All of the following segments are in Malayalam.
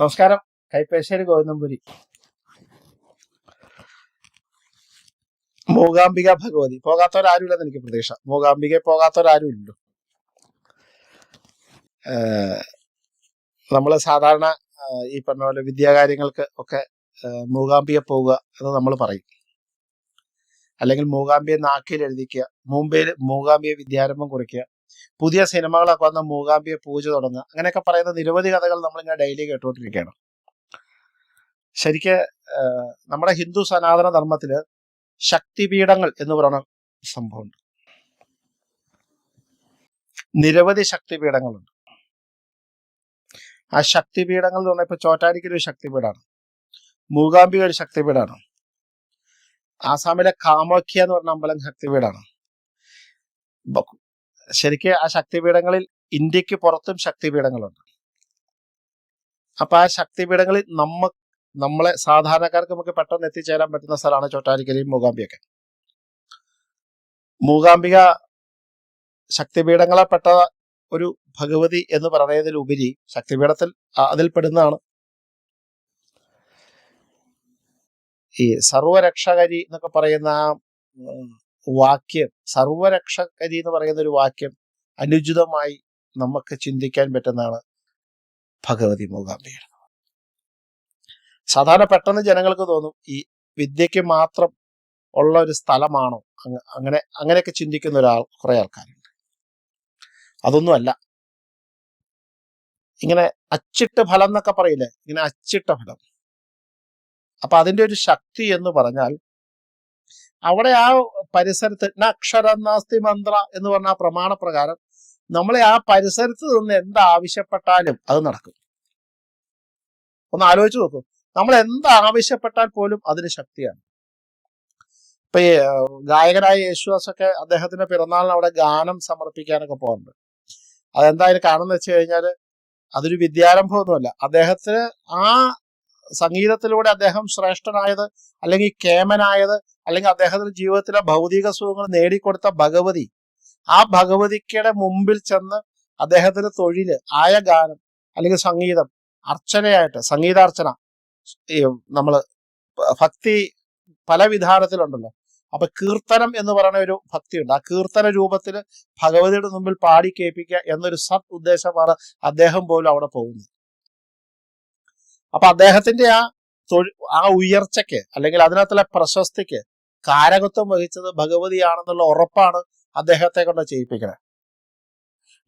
നമസ്കാരം. കൈപ്പേശ്ശേരി ഗോവിന്ദംപുരി. മൂകാംബിക ഭഗവതി. പോകാത്തവരാരുമില്ലെന്ന് എനിക്ക് പ്രതീക്ഷ. മൂകാംബിക പോകാത്തവരാരും ഇല്ലല്ലോ നമ്മൾ സാധാരണ ഈ പറഞ്ഞ പോലെ വിദ്യാകാര്യങ്ങൾക്ക് ഒക്കെ മൂകാംബിക പോവുക എന്ന് നമ്മൾ പറയും. അല്ലെങ്കിൽ മൂകാംബിയെ നാക്കിൽ എഴുതിക്കുക മുംബൈയിൽ മൂകാംബിയെ വിദ്യാരംഭം കുറിക്കുക പുതിയ സിനിമകളൊക്കെ വന്ന് മൂകാംബിയെ പൂജ തുടങ്ങുക. അങ്ങനെയൊക്കെ പറയുന്ന നിരവധി കഥകൾ നമ്മളിങ്ങനെ ഡെയിലി കേട്ടുകൊണ്ടിരിക്കുകയാണ്. ശരിക്ക് നമ്മുടെ ഹിന്ദു സനാതന ധർമ്മത്തിൽ ശക്തിപീഠങ്ങൾ എന്ന് പറയുന്ന സംഭവമുണ്ട്. നിരവധി ശക്തിപീഠങ്ങളുണ്ട്. ആ ശക്തിപീഠങ്ങൾ എന്ന് പറഞ്ഞാൽ ഇപ്പൊ ചോറ്റാനിക്കൽ ഒരു ശക്തിപീഠാണ്. മൂകാംബിക ഒരു ശക്തിപീഠാണ്. ആസാമിലെ കാമാഖ്യ എന്ന് പറഞ്ഞ അമ്പലം ശക്തിപീഠാണ്. ശരിക്ക് ആ ശക്തിപീഠങ്ങളിൽ ഇന്ത്യയ്ക്ക് പുറത്തും ശക്തിപീഠങ്ങളുണ്ട്. അപ്പൊ ആ ശക്തിപീഠങ്ങളിൽ നമ്മ നമ്മളെ സാധാരണക്കാർക്ക് നമുക്ക് പെട്ടെന്ന് എത്തിച്ചേരാൻ പറ്റുന്ന സ്ഥലമാണ് ചോറ്റാനിക്കരയും മൂകാംബിയൊക്കെ മൂകാംബിക ശക്തിപീഠങ്ങളെ പെട്ട ഒരു ഭഗവതി എന്ന് പറയുന്നതിലുപരി ശക്തിപീഠത്തിൽ അതിൽപ്പെടുന്നതാണ് ഈ സർവരക്ഷകരി എന്നൊക്കെ പറയുന്ന വാക്യം സർവരക്ഷകരി എന്ന് പറയുന്ന ഒരു വാക്യം അനുചിതമായി നമുക്ക് ചിന്തിക്കാൻ പറ്റുന്നതാണ് ഭഗവതി മൂകാംബിക. സാധാരണ പെട്ടെന്ന് ജനങ്ങൾക്ക് തോന്നും ഈ വിദ്യയ്ക്ക് മാത്രം ഉള്ള ഒരു സ്ഥലമാണോ? അങ്ങ- അങ്ങനെ അങ്ങനെയൊക്കെ ചിന്തിക്കുന്ന ഒരാൾ കുറെ ആൾക്കാരുണ്ട്. അതൊന്നുമല്ല. ഇങ്ങനെ അച്ചിട്ട് ഫലം എന്നൊക്കെ പറയില്ലേ? ഇങ്ങനെ അച്ചിട്ട ഫലം. അപ്പൊ അതിന്റെ ഒരു ശക്തി എന്ന് പറഞ്ഞാൽ അവിടെ ആ പരിസരത്ത് ന അക്ഷരം നാസ്തി മന്ത്ര എന്ന് പറഞ്ഞ ആ പ്രമാണപ്രകാരം നമ്മളെ ആ പരിസരത്ത് നിന്ന് എന്താവശ്യപ്പെട്ടാലും അത് നടക്കും. ഒന്ന് ആലോചിച്ച് നോക്കൂ. നമ്മൾ എന്താവശ്യപ്പെട്ടാൽ പോലും അതിന് ശക്തിയാണ്. ഇപ്പൊ ഗായകനായ യേശുദാസൊക്കെ അദ്ദേഹത്തിന്റെ പിറന്നാളിന് അവിടെ ഗാനം സമർപ്പിക്കാനൊക്കെ പോകുന്നുണ്ട് അതെന്തായാലും അതിന് കാണുന്ന വെച്ച് കഴിഞ്ഞാൽ അതൊരു വിദ്യാരംഭമൊന്നുമല്ല. അദ്ദേഹത്തിന് ആ സംഗീതത്തിലൂടെ അദ്ദേഹം ശ്രേഷ്ഠനായത് അല്ലെങ്കിൽ കേമനായത് അല്ലെങ്കിൽ അദ്ദേഹത്തിന്റെ ജീവിതത്തിലെ ഭൗതിക സുഖങ്ങൾ നേടിക്കൊടുത്ത ഭഗവതി. ആ ഭഗവതിക്കയുടെ മുമ്പിൽ ചെന്ന് അദ്ദേഹത്തിന്റെ തൊഴിൽ ആയ ഗാനം അല്ലെങ്കിൽ സംഗീതം അർച്ചനയായിട്ട് സംഗീതാർച്ചന നമ്മൾ ഭക്തി പല വിധാനത്തിലുണ്ടല്ലോ. അപ്പൊ കീർത്തനം എന്ന് പറയുന്ന ഒരു ഭക്തിയുണ്ട്. ആ കീർത്തന രൂപത്തിൽ ഭഗവതിയുടെ മുമ്പിൽ പാടി കേൾപ്പിക്കുക എന്നൊരു സത് ഉദ്ദേശമാണ് അദ്ദേഹം പോലും അവിടെ പോകുന്നത്. അപ്പൊ അദ്ദേഹത്തിന്റെ ആ ആ ഉയർച്ചയ്ക്ക് അല്ലെങ്കിൽ അതിനകത്തുള്ള പ്രശസ്തിക്ക് കാരകത്വം വഹിച്ചത് ഭഗവതിയാണെന്നുള്ള ഉറപ്പാണ് അദ്ദേഹത്തെ കൊണ്ട് ചെയ്യിപ്പിക്കുന്നത്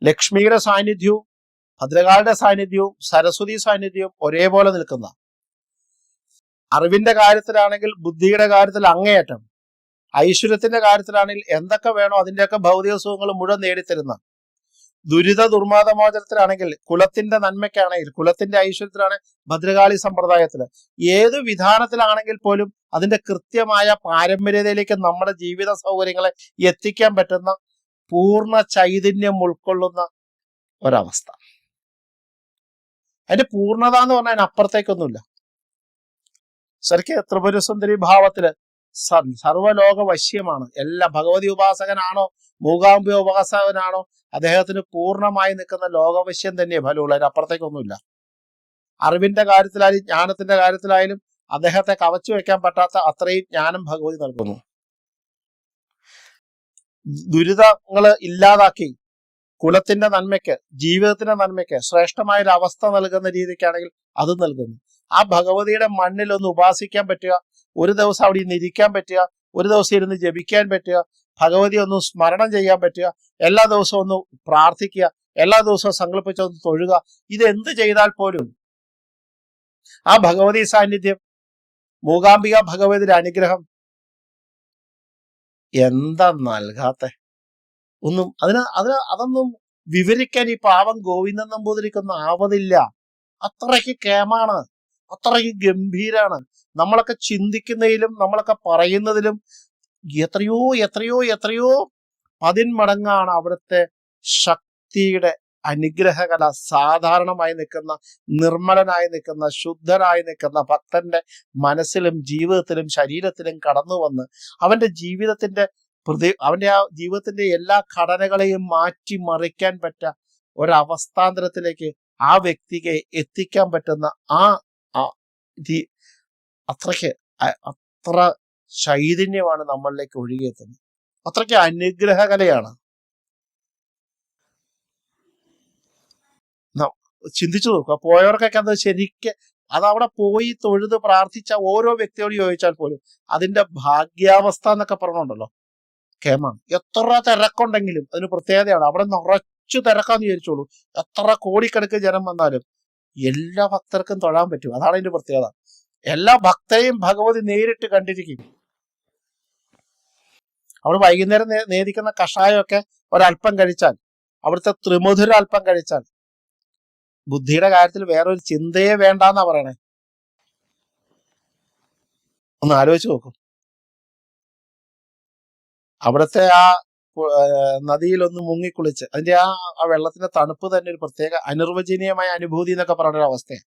ലക്ഷ്മിയുടെ സാന്നിധ്യവും ഭദ്രകാളുടെ സാന്നിധ്യവും സരസ്വതി സാന്നിധ്യവും ഒരേപോലെ നിൽക്കുന്ന അറിവിന്റെ കാര്യത്തിലാണെങ്കിൽ ബുദ്ധിയുടെ കാര്യത്തിൽ അങ്ങേയറ്റം ഐശ്വര്യത്തിന്റെ കാര്യത്തിലാണെങ്കിൽ എന്തൊക്കെ വേണോ അതിന്റെയൊക്കെ ഭൗതിക സുഖങ്ങൾ മുഴുവൻ നേടിത്തരുന്ന ദുരിത ദുർമാതമോചനത്തിലാണെങ്കിൽ കുലത്തിന്റെ നന്മയ്ക്കാണെങ്കിൽ കുലത്തിന്റെ ഐശ്വര്യത്തിലാണ് ഭദ്രകാളി സമ്പ്രദായത്തിൽ ഏത് വിധാനത്തിലാണെങ്കിൽ പോലും അതിന്റെ കൃത്യമായ പാരമ്പര്യതയിലേക്ക് നമ്മുടെ ജീവിത സൗകര്യങ്ങളെ എത്തിക്കാൻ പറ്റുന്ന പൂർണ ചൈതന്യം ഉൾക്കൊള്ളുന്ന ഒരവസ്ഥ. അതിന്റെ പൂർണത എന്ന് പറഞ്ഞാൽ അതിനപ്പുറത്തേക്കൊന്നുമില്ല. ശരിക്കും ത്രിപുരസുന്ദരി ഭാവത്തിൽ സ- സർവലോക വശ്യമാണ് എല്ലാ ഭഗവതി ഉപാസകനാണോ മൂകാംബി ഉപാസകനാണോ അദ്ദേഹത്തിന് പൂർണമായി നിൽക്കുന്ന ലോകവശ്യം തന്നെ ഫലമുള്ള. അതിന് അപ്പുറത്തേക്കൊന്നുമില്ല. അറിവിന്റെ കാര്യത്തിലായാലും ജ്ഞാനത്തിന്റെ കാര്യത്തിലായാലും അദ്ദേഹത്തെ കവച്ചു വെക്കാൻ പറ്റാത്ത അത്രയും ജ്ഞാനം ഭഗവതി നൽകുന്നു. ദുരിതങ്ങൾ ഇല്ലാതാക്കി കുലത്തിന്റെ നന്മയ്ക്ക് ജീവിതത്തിന്റെ നന്മയ്ക്ക് ശ്രേഷ്ഠമായ ഒരു അവസ്ഥ നൽകുന്ന രീതിക്കാണെങ്കിൽ അത് നൽകുന്നു. ആ ഭഗവതിയുടെ മണ്ണിൽ ഒന്ന് ഉപാസിക്കാൻ പറ്റുക ഒരു ദിവസം അവിടെ ഇരുന്ന് ഇരിക്കാൻ പറ്റുക ഒരു ദിവസം ഇരുന്ന് ജപിക്കാൻ പറ്റുക ഭഗവതി ഒന്ന് സ്മരണം ചെയ്യാൻ പറ്റുക എല്ലാ ദിവസവും ഒന്ന് പ്രാർത്ഥിക്കുക എല്ലാ ദിവസവും സങ്കല്പിച്ചൊന്ന് തൊഴുക ഇത് എന്ത് ചെയ്താൽ പോലും ആ ഭഗവതി സാന്നിധ്യം മൂകാംബിക ഭഗവതിയുടെ അനുഗ്രഹം എന്താ നൽകാത്ത? ഒന്നും അതിന് അതിന് അതൊന്നും വിവരിക്കാൻ ഈ പാവം ഗോവിന്ദൻ നമ്പൂതിരിക്കൊന്നും ആവതില്ല. അത്രയ്ക്ക് കേമാണ് അത്രയ്ക്ക് ഗംഭീരാണ്. നമ്മളൊക്കെ ചിന്തിക്കുന്നതിലും നമ്മളൊക്കെ പറയുന്നതിലും എത്രയോ എത്രയോ എത്രയോ പതിന്മടങ്ങാണ് അവിടുത്തെ ശക്തിയുടെ അനുഗ്രഹകല. സാധാരണമായി നിൽക്കുന്ന നിർമ്മലനായി നിൽക്കുന്ന ശുദ്ധനായി നിൽക്കുന്ന ഭക്തന്റെ മനസ്സിലും ജീവിതത്തിലും ശരീരത്തിലും കടന്നു വന്ന് അവന്റെ ജീവിതത്തിന്റെ പ്രതി അവന്റെ ആ ജീവിതത്തിന്റെ എല്ലാ ഘടനകളെയും മാറ്റി മറിക്കാൻ പറ്റ ഒരവസ്ഥാന്തരത്തിലേക്ക് ആ വ്യക്തിക്ക് എത്തിക്കാൻ പറ്റുന്ന ആ രീ- അത്രയ്ക്ക് അത്ര ചൈതന്യമാണ് നമ്മളിലേക്ക് ഒഴുകിയെത്തുന്നത്. അത്രയ്ക്ക് അനുഗ്രഹകലയാണ്. ചിന്തിച്ചു നോക്കുക. പോയവർക്കൊക്കെ അത് ശരിക്ക് അത് അവിടെ പോയി തൊഴുത് പ്രാർത്ഥിച്ച ഓരോ വ്യക്തിയോട് ചോദിച്ചാൽ പോലും അതിന്റെ ഭാഗ്യാവസ്ഥ എന്നൊക്കെ പറഞ്ഞുണ്ടല്ലോ കേമാണ് എത്ര തിരക്കുണ്ടെങ്കിലും അതിന് പ്രത്യേകതയാണ്. അവിടെ നിറച്ചു തിരക്കാന്ന് വിചാരിച്ചോളൂ. എത്ര കോടിക്കണക്ക് ജനം വന്നാലും എല്ലാ ഭക്തർക്കും തൊഴാൻ പറ്റും. അതാണ് അതിന്റെ പ്രത്യേകത. എല്ലാ ഭക്തരെയും ഭഗവതി നേരിട്ട് കണ്ടിരിക്കും. അവിടെ വൈകുന്നേരം നേദിക്കുന്ന കഷായമൊക്കെ ഒരല്പം കഴിച്ചാൽ അവിടുത്തെ ത്രിമുധുര അല്പം കഴിച്ചാൽ ബുദ്ധിയുടെ കാര്യത്തിൽ വേറൊരു ചിന്തയെ വേണ്ടെന്നാ പറയണേ. ഒന്ന് ആലോചിച്ച് നോക്കും. അവിടുത്തെ ആ, നദിയിലൊന്ന് മുങ്ങിക്കുളിച്ച്. അതിന്റെ ആ ആ വെള്ളത്തിന്റെ തണുപ്പ് തന്നെ ഒരു പ്രത്യേക അനിർവചനീയമായ അനുഭൂതി എന്നൊക്കെ പറഞ്ഞൊരു അവസ്ഥയാണ്.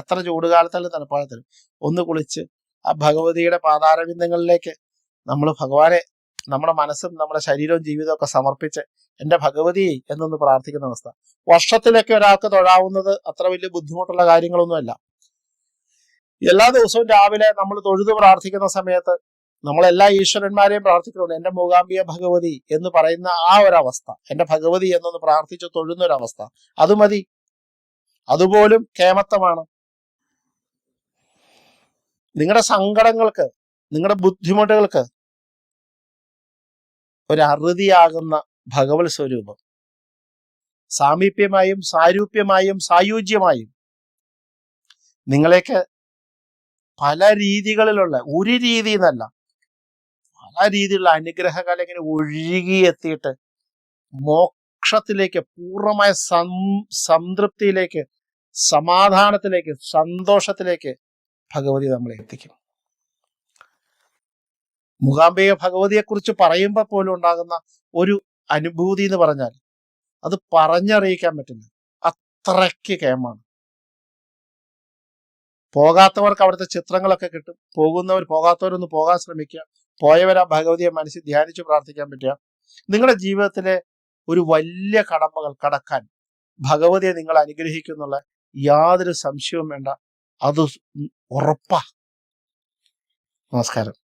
എത്ര ചൂടുകാലത്താലും തണുപ്പാലത്തിലും ഒന്ന് കുളിച്ച് ആ ഭഗവതിയുടെ പാതാരവിന്ദങ്ങളിലേക്ക് നമ്മൾ ഭഗവാനെ നമ്മുടെ മനസ്സും നമ്മുടെ ശരീരവും ജീവിതവും ഒക്കെ സമർപ്പിച്ച് എന്റെ ഭഗവതി എന്നൊന്ന് പ്രാർത്ഥിക്കുന്ന അവസ്ഥ. വർഷത്തിലൊക്കെ ഒരാൾക്ക് തൊഴാവുന്നത് അത്ര വലിയ ബുദ്ധിമുട്ടുള്ള കാര്യങ്ങളൊന്നുമല്ല. എല്ലാ ദിവസവും രാവിലെ നമ്മൾ തൊഴുതു പ്രാർത്ഥിക്കുന്ന സമയത്ത് നമ്മളെല്ലാ ഈശ്വരന്മാരെയും പ്രാർത്ഥിക്കുന്നുണ്ട് എന്റെ മൂകാംബിയ ഭഗവതി എന്ന് പറയുന്ന ആ ഒരവസ്ഥ എന്റെ ഭഗവതി എന്നൊന്ന് പ്രാർത്ഥിച്ച് തൊഴുന്ന ഒരവസ്ഥ അത് മതി. അതുപോലും കേമത്വമാണ് നിങ്ങളുടെ സങ്കടങ്ങൾക്ക് നിങ്ങളുടെ ബുദ്ധിമുട്ടുകൾക്ക് ഒരു ഭഗവത് സ്വരൂപം. സാമീപ്യമായും സാരൂപ്യമായും സായുജ്യമായും നിങ്ങളേക്ക് പല രീതികളിലുള്ള ഒരു രീതി എന്നല്ല പല രീതിയിലുള്ള അനുഗ്രഹകാലം ഇങ്ങനെ ഒഴുകിയെത്തിയിട്ട് മോക്ഷത്തിലേക്ക് പൂർണമായ സംതൃപ്തിയിലേക്ക് സമാധാനത്തിലേക്ക് സന്തോഷത്തിലേക്ക് ഭഗവതി നമ്മളെ എത്തിക്കും. മൂകാംബിക ഭഗവതിയെ കുറിച്ച് പറയുമ്പോൾ പോലും ഉണ്ടാകുന്ന ഒരു അനുഭൂതി എന്ന് പറഞ്ഞാൽ അത് പറഞ്ഞറിയിക്കാൻ പറ്റില്ല. അത്രയ്ക്ക് കേമാണ്. പോകാത്തവർക്ക് അവിടുത്തെ ചിത്രങ്ങളൊക്കെ കിട്ടും. പോകുന്നവർ പോകാത്തവരൊന്ന് പോകാൻ ശ്രമിക്കുക. പോയവർ ആ ഭഗവതിയെ മനസ്സിൽ ധ്യാനിച്ച് പ്രാർത്ഥിക്കാൻ പറ്റുക. നിങ്ങളുടെ ജീവിതത്തിലെ ഒരു വലിയ കടമ്പകൾ കടക്കാൻ ഭഗവതിയെ നിങ്ങൾ അനുഗ്രഹിക്കുന്നുള്ള യാതൊരു സംശയവും വേണ്ട. അത് ഉറപ്പാ. നമസ്കാരം.